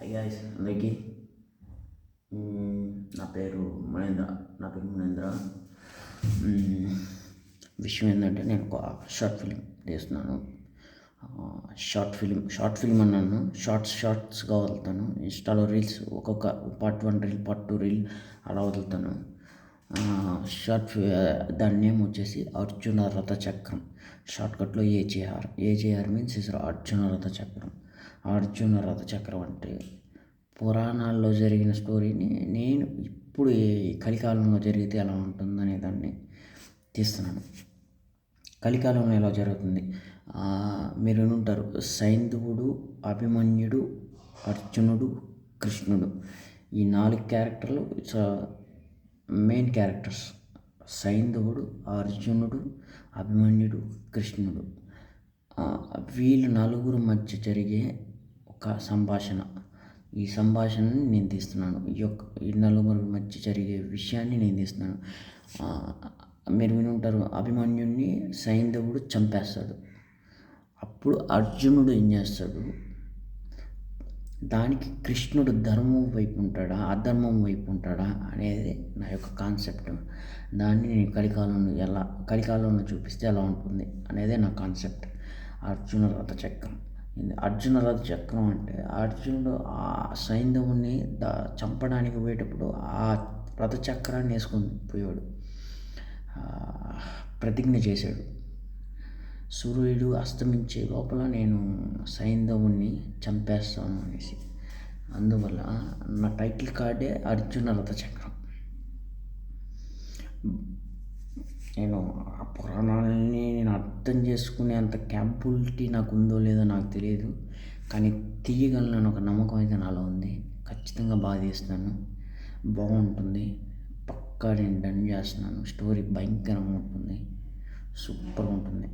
Hi guys అందరికీ నా పేరు మహేంద్ర నా పేరు మహేంద్ర విషయం ఏంటంటే నేను ఒక షార్ట్ ఫిలిం తీస్తున్నాను. షార్ట్ ఫిలిం షార్ట్ ఫిలిం అన్నాను. షార్ట్స్ షార్ట్స్గా వదులుతాను. ఇన్స్టాలో రీల్స్ ఒక్కొక్క part one reel part two reel అలా వదులుతాను. షార్ట్ దాని నేమ్ వచ్చేసి అర్జున రథ చక్రం షార్ట్కట్లో AJR AJR means is Arjuna రథ చక్రం అర్జున రథ చక్రవర్తి పురాణాల్లో జరిగిన స్టోరీని నేను ఇప్పుడు ఈ కలికాలంలో జరిగితే ఎలా ఉంటుందనే దాన్ని తీస్తున్నాను. కలికాలంలో ఎలా జరుగుతుంది? మీరు ఉంటారు సైంధవుడు అభిమన్యుడు అర్జునుడు కృష్ణుడు ఈ నాలుగు క్యారెక్టర్లు ఇట్స్ మెయిన్ క్యారెక్టర్స్. సైంధవుడు అర్జునుడు అభిమన్యుడు కృష్ణుడు. వీళ్ళు నలుగురు మధ్య జరిగే ఒక సంభాషణ. ఈ సంభాషణని నేను తీస్తున్నాను. ఈ యొక్క ఈ నలుగురు మధ్య జరిగే విషయాన్ని నేను తీస్తున్నాను. మీరు వినుంటారు అభిమన్యుణ్ణి సైంధవుడు చంపేస్తాడు. అప్పుడు అర్జునుడు ఏం చేస్తాడు? దానికి కృష్ణుడు ధర్మం వైపు ఉంటాడా అధర్మం వైపు ఉంటాడా అనేది నా యొక్క కాన్సెప్ట్. దాన్ని నేను కలికాలంలో ఎలా కలికాలంలో చూపిస్తే ఎలా ఉంటుంది అనేదే నా కాన్సెప్ట్. అర్జున రథ చక్రం. ఇది అర్జున రథ చక్రం అంటే అర్జునుడు ఆ సైంధవుని ద చంపడానికి పోయేటప్పుడు ఆ రథ చక్రాన్ని వేసుకొని పోయాడు ప్రతిజ్ఞ చేశాడు. సూర్యుడు అస్తమించే లోపల నేను సైంధవుణ్ణి చంపేస్తాను అనేసి. అందువల్ల నా టైటిల్ కార్డే అర్జున రథ చక్రం. నేను ఆ పురాణాలని నేను అర్థం చేసుకునే అంత క్యాపబిలిటీ నాకు ఉందో లేదో నాకు తెలియదు. కానీ తీయగలను ఒక నమ్మకం అయితే నాలో ఉంది. ఖచ్చితంగా బాగా బాగుంటుంది. పక్కా నేను డన్ చేస్తున్నాను. స్టోరీ భయంకరంగా ఉంటుంది. సూపర్ ఉంటుంది.